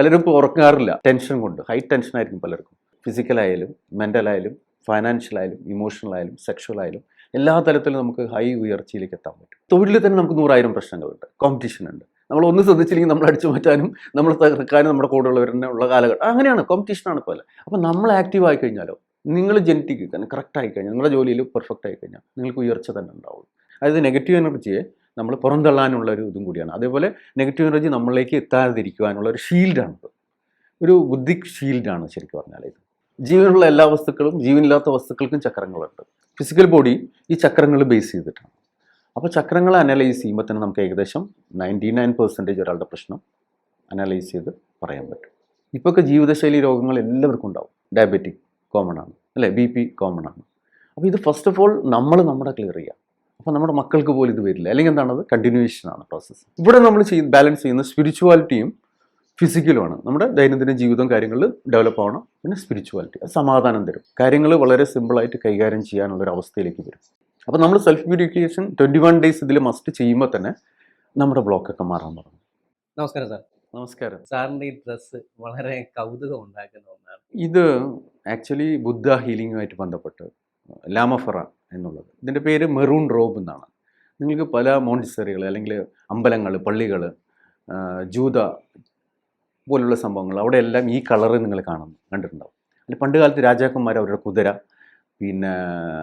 പലരും ഇപ്പോൾ ഉറക്കാറില്ല ടെൻഷൻ കൊണ്ട്. ഹൈ ടെൻഷൻ ആയിരിക്കും പലർക്കും. ഫിസിക്കലായാലും മെന്റലായാലും ഫൈനാൻഷ്യലായാലും ഇമോഷണലായാലും സെക്ഷുവലായാലും എല്ലാ തരത്തിലും നമുക്ക് ഹൈ ഉയർച്ചയിലേക്ക് എത്താൻ പറ്റും. തൊഴിലിൽ തന്നെ നമുക്ക് നൂറായിരം പ്രശ്നങ്ങളുണ്ട്. കോമ്പറ്റീഷൻ ഉണ്ട്. നമ്മൾ ഒന്ന് ശ്രദ്ധിച്ചില്ലെങ്കിൽ നമ്മൾ അടിച്ചു മാറ്റാനും നമ്മൾ തകർക്കാനും നമ്മുടെ കൂടെയുള്ളവരെ ഉള്ള കാലഘട്ടം. അങ്ങനെയാണ്. കോമ്പറ്റീഷനാണ് പോലെ. അപ്പോൾ നമ്മൾ ആക്റ്റീവ് ആയി കഴിഞ്ഞാലോ നിങ്ങൾ ജനറ്റിക് കറക്റ്റ് ആയി കഴിഞ്ഞാൽ നിങ്ങളുടെ ജോലിയിൽ പെർഫെക്റ്റ് ആയി കഴിഞ്ഞാൽ നിങ്ങൾക്ക് ഉയർച്ച തന്നെ ഉണ്ടാവും അതായത് നെഗറ്റീവ് എനർജിയെ നമ്മൾ പുറന്തള്ളാനുള്ള ഒരു ഇതും കൂടിയാണ്. അതേപോലെ നെഗറ്റീവ് എനർജി നമ്മളിലേക്ക് എത്താതിരിക്കുവാനുള്ള ഒരു ഷീൽഡാണ് ഒരു ബുദ്ധി ഷീൽഡാണ് ശരിക്കും പറഞ്ഞാൽ ഇത്. ജീവനുള്ള എല്ലാ വസ്തുക്കളും ജീവനില്ലാത്ത വസ്തുക്കൾക്കും ചക്രങ്ങളുണ്ട്. ഫിസിക്കൽ ബോഡി ഈ ചക്രങ്ങൾ ബേസ് ചെയ്തിട്ടാണ്. അപ്പോൾ ചക്രങ്ങൾ അനലൈസ് ചെയ്യുമ്പോൾ തന്നെ നമുക്ക് ഏകദേശം നയന്റി നയൻ പെർസെന്റേജ് ഒരാളുടെ പ്രശ്നം അനലൈസ് ചെയ്ത് പറയാൻ പറ്റും. ഇപ്പോഴൊക്കെ ജീവിതശൈലി രോഗങ്ങൾ എല്ലാവർക്കും ഉണ്ടാവും. ഡയബറ്റിക് കോമൺ ആണ്. അല്ലേ? ബി പി കോമൺ ആണ്. അപ്പോൾ ഇത് ഫസ്റ്റ് ഓഫ് ഓൾ നമ്മൾ നമ്മുടെ ക്ലിയർ ചെയ്യുക അപ്പോൾ നമ്മുടെ മക്കൾക്ക് പോലും ഇത് വരില്ല. അല്ലെങ്കിൽ എന്താണത് കണ്ടിന്യൂവേഷൻ ആണ് പ്രോസസ്സ് ഇവിടെ നമ്മൾ ചെയ്യുന്ന ബാലൻസ് ചെയ്യുന്ന സ്പിരിച്വാലിറ്റിയും ഫിസിക്കലുമാണ് നമ്മുടെ ദൈനംദിന ജീവിതം കാര്യങ്ങളിൽ ഡെവലപ്പ് ആവണം. പിന്നെ സ്പിരിച്വാലിറ്റി അത് സമാധാനം തരും. കാര്യങ്ങൾ വളരെ സിമ്പിളായിട്ട് കൈകാര്യം ചെയ്യാനുള്ള ഒരു അവസ്ഥയിലേക്ക് വരും. അപ്പോൾ നമ്മൾ self purification twenty one days ഇതിൽ മസ്റ്റ് ചെയ്യുമ്പോൾ തന്നെ നമ്മുടെ ബ്ലോക്കൊക്കെ മാറാൻ തുടങ്ങും. നമസ്കാരം സാർ. നമസ്കാരം. സാറിന്റെ ഈ ഡ്രസ്സ് വളരെ കൗതുകം ഉണ്ടാക്കുന്ന ഒന്നാണ്. ഇത് ആക്ച്വലി ബുദ്ധ ഹീലിംഗുമായിട്ട് ബന്ധപ്പെട്ട് ലാമഫറ എന്നുള്ളത്. ഇതിന്റെ പേര് മെറൂൺ റോബ് എന്നാണ്. നിങ്ങൾക്ക് പല മോണ്ടിസറികൾ അല്ലെങ്കിൽ അമ്പലങ്ങൾ പള്ളികൾ ജൂത പോലുള്ള സംഭവങ്ങൾ അവിടെയെല്ലാം ഈ കളറ് നിങ്ങൾ കാണുന്നു കണ്ടിട്ടുണ്ടാവും. അല്ല പണ്ട് കാലത്ത് രാജാക്കന്മാർ അവരുടെ കുതിര പിന്നെ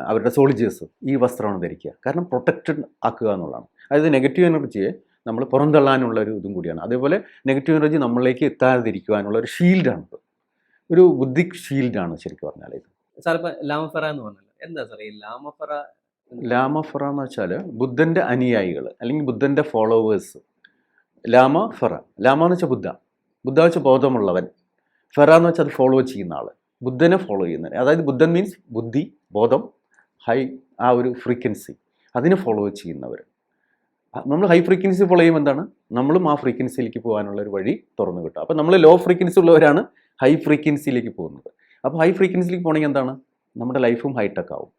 അവരുടെ സോൾജേഴ്സ് ഈ വസ്ത്രമാണ് ധരിക്കുക. കാരണം പ്രൊട്ടക്റ്റഡ് ആക്കുക എന്നുള്ളതാണ്. അതായത് നെഗറ്റീവ് എനർജിയെ നമ്മൾ പുറന്തള്ളാനുള്ള ഒരു ഇതും കൂടിയാണ്. അതേപോലെ നെഗറ്റീവ് എനർജി നമ്മളിലേക്ക് എത്താതിരിക്കുവാനുള്ള ഒരു ഷീൽഡാണ് ഒരു ബുദ്ധി ഷീൽഡാണ് ശരിക്കും പറഞ്ഞാൽ ഇത്. സാർ ഇപ്പൊ ലാമഫറ എന്ന് പറഞ്ഞല്ലോ എന്താ സാറേ ലാമഫറ ലാമഫറ എന്ന് വെച്ചാൽ ബുദ്ധന്റെ അനുയായികൾ അല്ലെങ്കിൽ ബുദ്ധന്റെ ഫോളോവേഴ്സ് ലാമ ഫറ ലാമ എന്ന് വെച്ചാൽ ബുദ്ധ. ബുദ്ധ വെച്ചാൽ ബോധമുള്ളവൻ. ഫെറ എന്ന് വെച്ചാൽ അത് ഫോളോ ചെയ്യുന്ന ആൾ ബുദ്ധനെ ഫോളോ ചെയ്യുന്ന അതായത് ബുദ്ധൻ മീൻസ് ബുദ്ധി ബോധം ഹൈ ആ ഒരു ഫ്രീക്വൻസി അതിനെ ഫോളോ ചെയ്യുന്നവർ നമ്മൾ ഹൈ ഫ്രീക്വൻസി ഫോളോ ചെയ്യുമ്പോൾ എന്താണ്? നമ്മളും ആ ഫ്രീക്വൻസിയിലേക്ക് പോകാനുള്ള ഒരു വഴി തുറന്നു കിട്ടും. അപ്പോൾ നമ്മൾ ലോ ഫ്രീക്വൻസി ഉള്ളവരാണ് ഹൈ ഫ്രീക്വൻസിയിലേക്ക് പോകുന്നത്. അപ്പോൾ ഹൈ ഫ്രീക്വൻസിയിലേക്ക് പോകണമെങ്കിൽ എന്താണ്? നമ്മുടെ ലൈഫും ഹൈടെക് ആവും.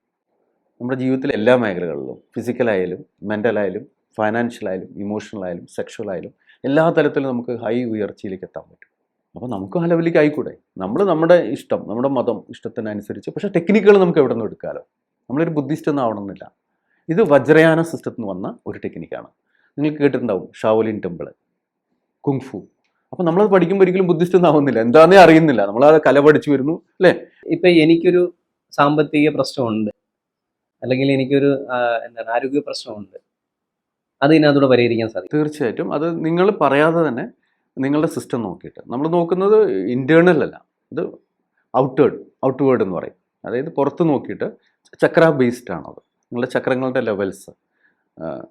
നമ്മുടെ ജീവിതത്തിലെ എല്ലാ മേഖലകളിലും ഫിസിക്കലായാലും മെന്റലായാലും ഫൈനാൻഷ്യലായാലും ഇമോഷണലായാലും സെക്ഷലായാലും എല്ലാ തരത്തിലും നമുക്ക് ഹൈ ഉയർച്ചയിലേക്ക് എത്താൻ പറ്റും. അപ്പോൾ നമുക്ക് ആ ലെവലിലേക്ക് ആയിക്കൂടെ? നമ്മൾ നമ്മുടെ ഇഷ്ടം നമ്മുടെ മതം ഇഷ്ടത്തിനനുസരിച്ച് പക്ഷേ ടെക്നിക്കുകൾ നമുക്ക് എവിടെ നിന്ന് എടുക്കാമല്ലോ നമ്മളൊരു ബുദ്ധിസ്റ്റ് ഒന്നും ആവണമെന്നില്ല. ഇത് വജ്രയാന സിസ്റ്റത്തിൽ നിന്ന് വന്ന ഒരു ടെക്നിക്കാണ്. നിങ്ങൾക്ക് കേട്ടിട്ടുണ്ടാവും ഷാവോലിൻ ടെമ്പിൾ കുങ്ഫു. അപ്പോൾ നമ്മളത് പഠിക്കുമ്പോൾ ഒരിക്കലും ബുദ്ധിസ്റ്റ് ഒന്നും ആവുന്നില്ല. എന്താണെന്നേ അറിയുന്നില്ല. നമ്മളത് കല പഠിച്ചു വരുന്നു അല്ലേ? ഇപ്പം എനിക്കൊരു സാമ്പത്തിക പ്രശ്നമുണ്ട്. അല്ലെങ്കിൽ എനിക്കൊരു എന്താണ് ആരോഗ്യ പ്രശ്നമുണ്ട്. അത് ഇതിനകത്തൂടെ പരിഹരിക്കാൻ സാധിക്കും. തീർച്ചയായിട്ടും. അത് നിങ്ങൾ പറയാതെ തന്നെ നിങ്ങളുടെ സിസ്റ്റം നോക്കിയിട്ട്. നമ്മൾ നോക്കുന്നത് ഇന്റേർണൽ അല്ല. ഇത് ഔട്ട്വേർഡ് ഔട്ട്വേർഡ് എന്ന് പറയും. അതായത് പുറത്ത് നോക്കിയിട്ട് ചക്ര ബേസ്ഡ് ആണത് നിങ്ങളുടെ ചക്രങ്ങളുടെ ലെവൽസ്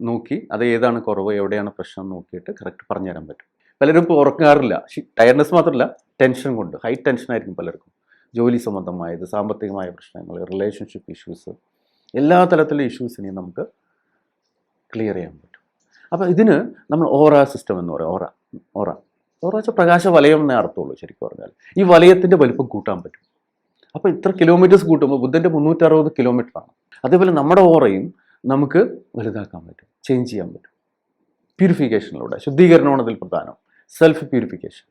നോക്കി അത് ഏതാണ് കുറവ് എവിടെയാണ് പ്രശ്നം നോക്കിയിട്ട് കറക്റ്റ് പറഞ്ഞുതരാൻ പറ്റും. പലരും ഇപ്പോൾ ഉറക്കാറില്ല ടയർനെസ് മാത്രമല്ല ടെൻഷൻ കൊണ്ട് ഹൈ ടെൻഷൻ ആയിരിക്കും പലർക്കും. ജോലി സംബന്ധമായത് സാമ്പത്തികമായ പ്രശ്നങ്ങൾ റിലേഷൻഷിപ്പ് ഇഷ്യൂസ് എല്ലാ തരത്തിലുള്ള ഇഷ്യൂസിനെയും നമുക്ക് ക്ലിയർ ചെയ്യാൻ പറ്റും. അപ്പോൾ ഇതിന് നമ്മൾ ഓറ സിസ്റ്റം എന്ന് പറയും. ഓറ ഓറ. ഓറ വെച്ചാൽ പ്രകാശ വലയം എന്നേ അർത്ഥമുള്ളൂ ശരിക്കും പറഞ്ഞാൽ. ഈ വലയത്തിന്റെ വലിപ്പം കൂട്ടാൻ പറ്റും. അപ്പോൾ ഇത്ര കിലോമീറ്റേഴ്സ് കൂട്ടുമ്പോൾ ബുദ്ധന്റെ മുന്നൂറ്ററുപത് കിലോമീറ്ററാണ് അതേപോലെ നമ്മുടെ ഓറയും നമുക്ക് വലുതാക്കാൻ പറ്റും ചേഞ്ച് ചെയ്യാൻ പറ്റും. പ്യൂരിഫിക്കേഷനിലൂടെ ശുദ്ധീകരണമാണ് അതിൽ പ്രധാനം. സെൽഫ് പ്യൂരിഫിക്കേഷൻ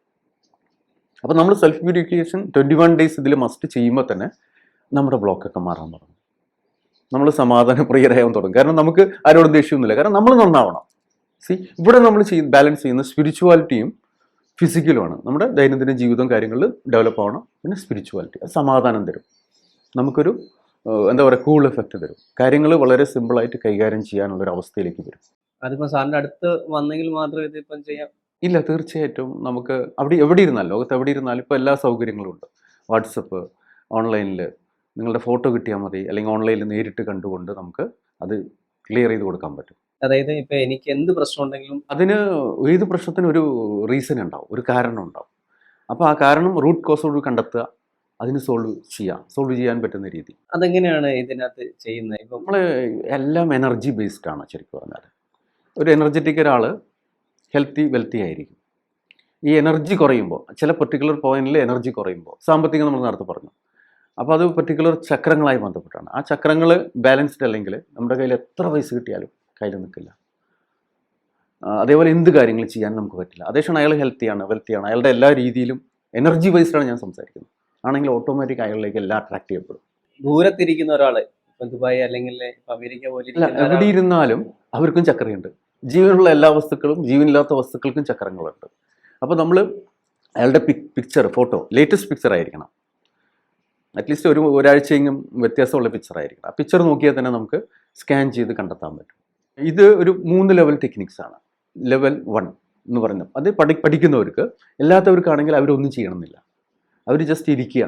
അപ്പോൾ നമ്മൾ self purification twenty one days ഇതിൽ മസ്റ്റ് ചെയ്യുമ്പോൾ തന്നെ നമ്മുടെ ബ്ലോക്കൊക്കെ മാറാൻ തുടങ്ങും. നമ്മൾ സമാധാനപ്രിയരായാൻ തുടങ്ങും. കാരണം നമുക്ക് ആരോടും ദേഷ്യമൊന്നുമില്ല. കാരണം നമ്മൾ നന്നാവണം. സി ഇവിടെ നമ്മൾ ചെയ്യ ബാലൻസ് ചെയ്യുന്ന സ്പിരിച്വാലിറ്റിയും ഫിസിക്കലുമാണ് നമ്മുടെ ദൈനംദിന ജീവിതം കാര്യങ്ങളിൽ ഡെവലപ്പ് ആവണം. പിന്നെ സ്പിരിച്വാലിറ്റി അത് സമാധാനം തരും. നമുക്കൊരു എന്താ പറയുക കൂൾ എഫക്റ്റ് തരും. കാര്യങ്ങൾ വളരെ സിമ്പിളായിട്ട് കൈകാര്യം ചെയ്യാനുള്ള ഒരു അവസ്ഥയിലേക്ക് വരും. അതിപ്പോൾ സാറിന്റെ അടുത്ത് വന്നെങ്കിൽ മാത്രമേ ഇതിപ്പം ചെയ്യാം ഇല്ല തീർച്ചയായിട്ടും നമുക്ക് അവിടെ എവിടെ ഇരുന്നാലും ലോകത്ത് എവിടെ ഇരുന്നാലും ഇപ്പോൾ എല്ലാ സൗകര്യങ്ങളും ഉണ്ട്. വാട്സപ്പ് ഓൺലൈനിൽ നിങ്ങളുടെ ഫോട്ടോ കിട്ടിയാൽ മതി. അല്ലെങ്കിൽ ഓൺലൈനിൽ നേരിട്ട് കണ്ടുകൊണ്ട് നമുക്ക് അത് ക്ലിയർ ചെയ്ത് കൊടുക്കാൻ പറ്റും. അതായത് ഇപ്പോൾ എനിക്ക് എന്ത് പ്രശ്നം ഉണ്ടെങ്കിലും അതിന് ഏത് പ്രശ്നത്തിനും ഒരു റീസൺ ഉണ്ടാവും. ഒരു കാരണം ഉണ്ടാവും. അപ്പോൾ ആ കാരണം റൂട്ട് കോസോട് കണ്ടെത്തുക അതിന് സോൾവ് ചെയ്യാം. സോൾവ് ചെയ്യാൻ പറ്റുന്ന രീതി. അതെങ്ങനെയാണ് ഇതിനകത്ത് ചെയ്യുന്നത്? ഇപ്പം നമ്മൾ എല്ലാം എനർജി ബേസ്ഡ് ആണ് ശരിക്കും പറഞ്ഞാൽ ഒരു എനർജറ്റിക് ഒരാൾ ഹെൽത്തി വെൽത്തി ആയിരിക്കും. ഈ എനർജി കുറയുമ്പോൾ ചില പെർട്ടിക്കുലർ പോയിന്റിൽ എനർജി കുറയുമ്പോൾ സാമ്പത്തികം നമ്മൾ നേരത്തെ പറഞ്ഞു. അപ്പോൾ അത് പെർട്ടിക്കുലർ ചക്രങ്ങളായി ബന്ധപ്പെട്ടാണ്. ആ ചക്രങ്ങൾ ബാലൻസ്ഡ് അല്ലെങ്കിൽ നമ്മുടെ കയ്യിൽ എത്ര പൈസ കിട്ടിയാലും കയ്യിൽ നിൽക്കില്ല. അതേപോലെ എന്ത് കാര്യങ്ങൾ ചെയ്യാൻ നമുക്ക് പറ്റില്ല. അതേസമയം അയാൾ ഹെൽത്തിയാണ് വെൽത്തിയാണ് അയാളുടെ എല്ലാ രീതിയിലും എനർജി വൈസ്ഡാണ് ഞാൻ സംസാരിക്കുന്നത്. ആണെങ്കിൽ ഓട്ടോമാറ്റിക് അയാളിലേക്ക് എല്ലാം അട്രാക്ട് ചെയ്യപ്പെടും. ദൂരത്തിരിക്കുന്ന ഒരാൾ ഇപ്പൊ ദുബായ് അല്ലെങ്കിൽ അമേരിക്ക പോലെ എവിടെ ഇരുന്നാലും അവർക്കും ചക്രയുണ്ട്. ജീവനുള്ള എല്ലാ വസ്തുക്കളും ജീവനില്ലാത്ത വസ്തുക്കൾക്കും ചക്രങ്ങളുണ്ട്. അപ്പോൾ നമ്മൾ അയാളുടെ pic picture photo latest picture ആയിരിക്കണം. അറ്റ്ലീസ്റ്റ് ഒരു ഒരാഴ്ചയെങ്കിലും വ്യത്യാസമുള്ള പിക്ചർ ആയിരിക്കണം. ആ പിക്ചർ നോക്കിയാൽ തന്നെ നമുക്ക് സ്കാൻ ചെയ്ത് കണ്ടെത്താൻ പറ്റും. ഇത് ഒരു മൂന്ന് ലെവൽ ടെക്നിക്സ് ആണ്. ലെവൽ വൺ എന്ന് പറഞ്ഞു അത് പഠി പഠിക്കുന്നവർക്ക് എല്ലാത്തവർക്കാണെങ്കിൽ അവരൊന്നും ചെയ്യണമെന്നില്ല. അവർ ജസ്റ്റ് ഇരിക്കുക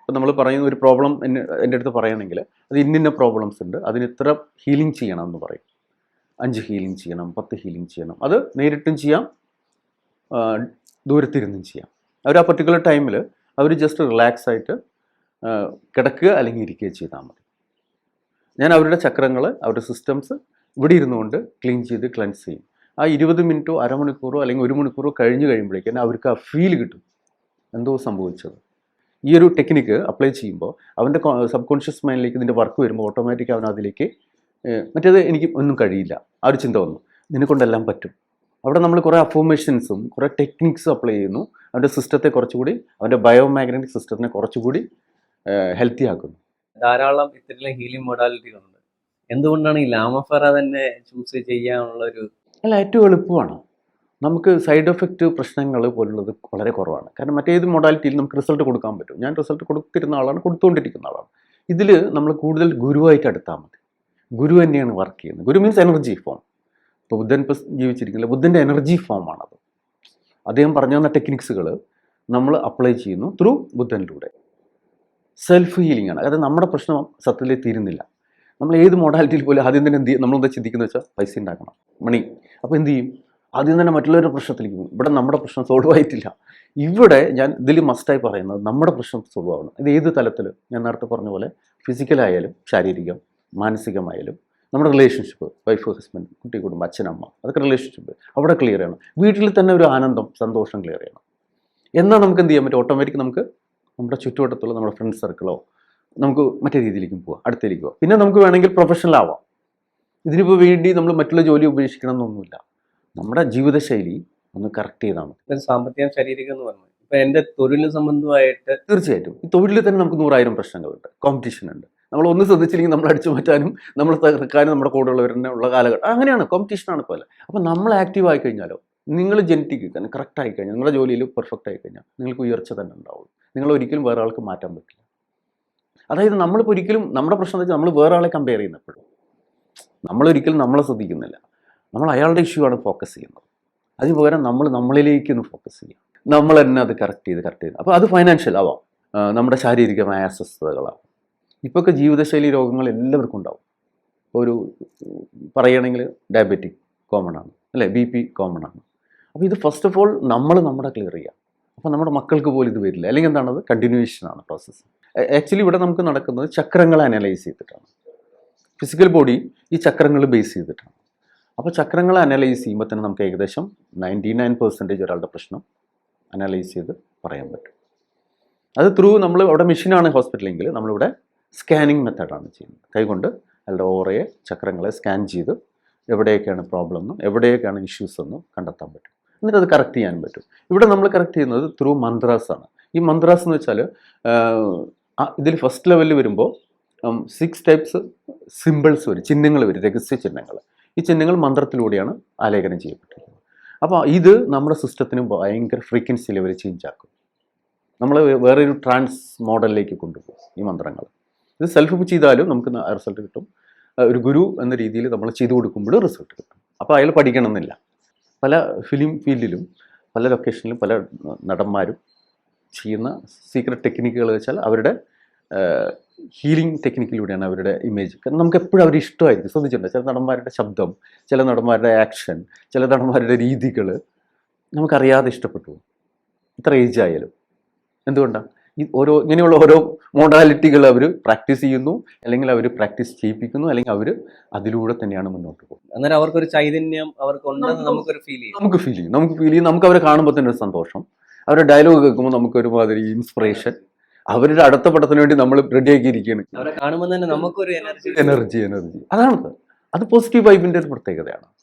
അപ്പോൾ നമ്മൾ പറയുന്ന ഒരു പ്രോബ്ലം എന്നെ എന്റെ അടുത്ത് പറയുകയാണെങ്കിൽ അത് ഇന്നിന്ന പ്രോബ്ലംസ് ഉണ്ട്. അതിന് ഇത്ര ഹീലിംഗ് ചെയ്യണം എന്ന് പറയും. അഞ്ച് ഹീലിംഗ് ചെയ്യണം പത്ത് ഹീലിംഗ് ചെയ്യണം. അത് നേരിട്ടും ചെയ്യാം ദൂരത്തിരുന്നും ചെയ്യാം. അവർ ആ പർട്ടിക്കുലർ ടൈമിൽ അവർ ജസ്റ്റ് റിലാക്സ് ആയിട്ട് കിടക്കുക അല്ലെങ്കിൽ ഇരിക്കുകയോ ചെയ്താൽ മതി. ഞാൻ അവരുടെ ചക്രങ്ങൾ അവരുടെ സിസ്റ്റംസ് ഇവിടെ ഇരുന്നുകൊണ്ട് ക്ലീൻ ചെയ്ത് ക്ലൻസ് ചെയ്യും. ആ ഇരുപത് മിനിറ്റോ അരമണിക്കൂറോ അല്ലെങ്കിൽ ഒരു മണിക്കൂറോ കഴിഞ്ഞ് കഴിയുമ്പോഴേക്കും അവർക്ക് ആ ഫീൽ കിട്ടും. എന്തോ സംഭവിച്ചത്. ഈ ഒരു ടെക്നിക്ക് അപ്ലൈ ചെയ്യുമ്പോൾ അവന്റെ സബ് കോൺഷ്യസ് മൈൻഡിലേക്ക് ഇതിന്റെ വർക്ക് വരുമ്പോൾ ഓട്ടോമാറ്റിക് അവൻ അതിലേക്ക് മറ്റേത് എനിക്ക് ഒന്നും കഴിയില്ല. ആ ഒരു ചിന്ത വന്നു. നിന്നെക്കൊണ്ടെല്ലാം പറ്റും. അവിടെ നമ്മൾ കുറേ അഫോമേഷൻസും കുറേ ടെക്നിക്സും അപ്ലൈ ചെയ്യുന്നു. അവന്റെ സിസ്റ്റത്തെ കുറച്ചുകൂടി അവന്റെ ബയോമാഗ്നറ്റിക് സിസ്റ്റത്തിനെ കുറച്ചുകൂടി ഹെൽത്തി ആക്കുന്നു. ധാരാളം ഇത്തരത്തിലെ ഹീലിംഗ് മൊഡാലിറ്റികളുണ്ട് എന്തുകൊണ്ടാണ് ഈ ലാമഫറ തന്നെ ചൂസ് ചെയ്യാനുള്ള ഒരു അല്ല ഏറ്റവും എളുപ്പമാണ്. നമുക്ക് സൈഡ് എഫക്റ്റ് പ്രശ്നങ്ങൾ പോലുള്ളത് വളരെ കുറവാണ്. കാരണം മറ്റേത് മൊഡാലിറ്റിയിൽ നമുക്ക് റിസൾട്ട് കൊടുക്കാൻ പറ്റും. ഞാൻ റിസൾട്ട് കൊടുത്തിരുന്ന ആളാണ് കൊടുത്തുകൊണ്ടിരിക്കുന്ന ആളാണ്. ഇതിൽ നമ്മൾ കൂടുതൽ ഗുരുവായിട്ട് അടുത്താൽ മതി. ഗുരു തന്നെയാണ് വർക്ക് ചെയ്യുന്നത്. ഗുരു മീൻസ് എനർജി ഫോം ഇപ്പോൾ ബുദ്ധൻ ഇപ്പോൾ ജീവിച്ചിരിക്കില്ല ബുദ്ധന്റെ എനർജി ഫോമാണത് അദ്ദേഹം പറഞ്ഞു തന്ന ടെക്നിക്സുകൾ നമ്മൾ അപ്ലൈ ചെയ്യുന്നു ത്രൂ ബുദ്ധനിലൂടെ. സെൽഫ് ഹീലിംഗ് ആണ്. അതായത് നമ്മുടെ പ്രശ്നം സത്യത്തിൽ തീരുന്നില്ല. നമ്മൾ ഏത് മോഡാലിറ്റിയിൽ പോലും ആദ്യം തന്നെ എന്ത് നമ്മളെന്താ ചിന്തിക്കുന്നത് വെച്ചാൽ പൈസ ഉണ്ടാക്കണം. മണി അപ്പോൾ എന്ത് ചെയ്യും? ആദ്യം തന്നെ മറ്റുള്ളവരുടെ പ്രശ്നത്തിലേക്ക് പോകും. ഇവിടെ നമ്മുടെ പ്രശ്നം സോൾവ് ആയിട്ടില്ല. ഇവിടെ ഞാൻ ഇതിൽ മസ്റ്റായി പറയുന്നത് നമ്മുടെ പ്രശ്നം സോൾവ് ആവണം. ഇത് ഏത് തലത്തിൽ ഞാൻ നേരത്തെ പറഞ്ഞ പോലെ ഫിസിക്കലായാലും ശാരീരികം. മാനസികമായാലും നമ്മുടെ റിലേഷൻഷിപ്പ് വൈഫ് ഹസ്ബൻഡ് കുട്ടി കുടുംബം അച്ഛനമ്മ അതൊക്കെ റിലേഷൻഷിപ്പ് അവിടെ ക്ലിയർ ചെയ്യണം. വീട്ടിൽ തന്നെ ഒരു ആനന്ദം സന്തോഷം ക്ലിയർ ചെയ്യണം. എന്നാൽ നമുക്ക് എന്ത് ചെയ്യാൻ പറ്റും? ഓട്ടോമാറ്റിക് നമുക്ക് നമ്മുടെ ചുറ്റുവട്ടത്തുള്ള നമ്മുടെ ഫ്രണ്ട് സർക്കിളോ നമുക്ക് മറ്റേ രീതിയിലേക്കും പോവാം അടുത്തേക്ക് പോവാം. പിന്നെ നമുക്ക് വേണമെങ്കിൽ പ്രൊഫഷണൽ ആവാം. ഇതിനിപ്പോൾ വേണ്ടി നമ്മൾ മറ്റുള്ള ജോലി ഉപേക്ഷിക്കണം എന്നൊന്നുമില്ല. നമ്മുടെ ജീവിതശൈലി ഒന്ന് കറക്റ്റ് ചെയ്താൽ മതി. സാമ്പത്തികം ശാരീരികം എന്ന് പറഞ്ഞു ഇപ്പം എന്റെ തൊഴിൽ സംബന്ധമായിട്ട് തീർച്ചയായിട്ടും. ഈ തൊഴിലിൽ തന്നെ നമുക്ക് നൂറായിരം പ്രശ്നങ്ങളുണ്ട്. കോമ്പറ്റീഷൻ ഉണ്ട്. നമ്മൾ ഒന്ന് ശ്രദ്ധിച്ചില്ലെങ്കിൽ നമ്മൾ അടിച്ചു മാറ്റാനും നമ്മൾ തകർക്കാനും നമ്മുടെ കൂടെയുള്ളവർ തന്നെ ഉള്ള കാലഘട്ടം. അങ്ങനെയാണ് കോമ്പറ്റീഷനാണ് പോലെ. അപ്പോൾ നമ്മൾ ആക്റ്റീവ് ആയി കഴിഞ്ഞാലോ നിങ്ങൾ ജനറ്റിക് തന്നെ കറക്റ്റ് ആയി കഴിഞ്ഞാൽ നിങ്ങളുടെ ജോലിയിൽ പെർഫെക്റ്റ് ആയി കഴിഞ്ഞാൽ നിങ്ങൾക്ക് ഉയർച്ച തന്നെ ഉണ്ടാവും. നിങ്ങൾ ഒരിക്കലും വേറെ ആൾക്ക് മാറ്റാൻ പറ്റില്ല. അതായത് നമ്മളിപ്പോൾ ഒരിക്കലും നമ്മുടെ പ്രശ്നം വെച്ചാൽ നമ്മൾ വേറെ ആളെ കമ്പയർ ചെയ്യുന്നപ്പോഴും നമ്മളൊരിക്കലും നമ്മളെ ശ്രദ്ധിക്കുന്നില്ല. നമ്മൾ അയാളുടെ ഇഷ്യൂ ആണ് ഫോക്കസ് ചെയ്യുന്നത്. അതിന് പകരം നമ്മൾ നമ്മളിലേക്ക് ഒന്ന് ഫോക്കസ് ചെയ്യുക. നമ്മൾ തന്നെ അത് കറക്റ്റ് ചെയ്ത് കറക്റ്റ് ചെയ്ത്. അപ്പോൾ അത് ഫൈനാൻഷ്യൽ ആവാം. നമ്മുടെ ശാരീരികമായ അസ്വസ്ഥതകളാവാം. ഇപ്പോഴൊക്കെ ജീവിതശൈലി രോഗങ്ങൾ എല്ലാവർക്കും ഉണ്ടാവും. ഒരു പറയുകയാണെങ്കിൽ ഡയബറ്റിക് കോമൺ ആണ് അല്ലേ? ബി പി കോമൺ ആണ്. അപ്പോൾ ഇത് ഫസ്റ്റ് ഓഫ് ഓൾ നമ്മൾ നമ്മുടെ ക്ലിയർ ചെയ്യുക അപ്പോൾ നമ്മുടെ മക്കൾക്ക് പോലും ഇത് വരില്ല. അല്ലെങ്കിൽ എന്താണത് കണ്ടിന്യൂഷൻ ആണ് പ്രോസസ്സ് ആക്ച്വലി ഇവിടെ നമുക്ക് നടക്കുന്നത് ചക്രങ്ങൾ അനലൈസ് ചെയ്തിട്ടാണ്. ഫിസിക്കൽ ബോഡി ഈ ചക്രങ്ങൾ ബേസ് ചെയ്തിട്ടാണ്. അപ്പോൾ ചക്രങ്ങൾ അനലൈസ് ചെയ്യുമ്പോൾ തന്നെ നമുക്ക് ഏകദേശം നയന്റി നയൻ പെർസെന്റേജ് ഒരാളുടെ പ്രശ്നം അനലൈസ് ചെയ്ത് പറയാൻ പറ്റും. അത് ത്രൂ നമ്മൾ അവിടെ മെഷീനാണ് ഹോസ്പിറ്റലെങ്കിൽ നമ്മളിവിടെ സ്കാനിങ് മെത്തേഡാണ് ചെയ്യുന്നത്. കൈകൊണ്ട് അയാളുടെ ഓറയെ ചക്രങ്ങളെ സ്കാൻ ചെയ്ത് എവിടെയൊക്കെയാണ് പ്രോബ്ലം എന്നും എവിടെയൊക്കെയാണ് ഇഷ്യൂസ് എന്നും കണ്ടെത്താൻ പറ്റും. എന്നിട്ട് അത് കറക്റ്റ് ചെയ്യാൻ പറ്റും. ഇവിടെ നമ്മൾ കറക്റ്റ് ചെയ്യുന്നത് ത്രൂ മന്ത്രാസ് ആണ്. ഈ മന്ത്രാസ് എന്ന് വെച്ചാൽ ഇതിൽ ഫസ്റ്റ് ലെവലിൽ വരുമ്പോൾ സിക്സ് ടൈപ്സ് സിമ്പിൾസ് വരും. ചിഹ്നങ്ങൾ വരും രഹസ്യ ചിഹ്നങ്ങൾ. ഈ ചിഹ്നങ്ങൾ മന്ത്രത്തിലൂടെയാണ് ആലേഖനം ചെയ്യപ്പെട്ടിരിക്കുന്നത്. അപ്പോൾ ഇത് നമ്മുടെ സിസ്റ്റത്തിന് ഭയങ്കര ഫ്രീക്വൻസി ലെവൽ ചേഞ്ച് ആക്കും. നമ്മൾ വേറൊരു ട്രാൻസ് മോഡലിലേക്ക് കൊണ്ടുപോകും ഈ മന്ത്രങ്ങൾ. ഇത് സെൽഫ് ചെയ്താലും നമുക്ക് റിസൾട്ട് കിട്ടും. ഒരു ഗുരു എന്ന രീതിയിൽ നമ്മൾ ചെയ്തു കൊടുക്കുമ്പോൾ റിസൾട്ട് കിട്ടും. അപ്പോൾ അയാൾ പഠിക്കണം എന്നില്ല പല ഫിലിം ഫീൽഡിലും പല ലൊക്കേഷനിലും പല നടന്മാരും ചെയ്യുന്ന സീക്രട്ട് ടെക്നിക്കുകൾ വെച്ചാൽ അവരുടെ ഹീലിംഗ് ടെക്നിക്കിലൂടെയാണ് അവരുടെ ഇമേജ് കാരണം നമുക്ക് എപ്പോഴും അവർ ഇഷ്ടമായിരിക്കും. ശ്രദ്ധിച്ചിട്ടുണ്ട്? ചില നടന്മാരുടെ ശബ്ദം ചില നടന്മാരുടെ ആക്ഷൻ ചില നടന്മാരുടെ രീതികൾ നമുക്കറിയാതെ ഇഷ്ടപ്പെട്ടു. ഇത്ര ഏജ് ആയാലും. എന്തുകൊണ്ടാണ് ഓരോ ഇങ്ങനെയുള്ള ഓരോ മോഡാലിറ്റികൾ അവർ പ്രാക്ടീസ് ചെയ്യുന്നു അല്ലെങ്കിൽ അവർ പ്രാക്ടീസ് ചെയ്യിപ്പിക്കുന്നു അല്ലെങ്കിൽ അവർ അതിലൂടെ തന്നെയാണ് മുന്നോട്ട് പോകുന്നത്. അന്നേരം അവർക്കൊരു ചൈതന്യം അവർക്ക് ഉണ്ടെന്ന് നമുക്കൊരു ഫീൽ ചെയ്യും. നമുക്ക് ഫീൽ ചെയ്യും. നമുക്ക് ഫീൽ ചെയ്യും. നമുക്ക് അവരെ കാണുമ്പോൾ തന്നെ ഒരു സന്തോഷം. അവരുടെ ഡയലോഗ് കേൾക്കുമ്പോൾ നമുക്ക് ഒരുമാതിരി ഇൻസ്പിറേഷൻ അവരുടെ അടുത്ത പടത്തിന് വേണ്ടി നമ്മൾ റെഡി ആക്കിയിരിക്കുകയാണ്. അവരെ കാണുമ്പോൾ തന്നെ നമുക്കൊരു എനർജി എനർജി എനർജി അതാണ് അത്. പോസിറ്റീവ് വൈബിന്റെ ഒരു പ്രത്യേകതയാണ്.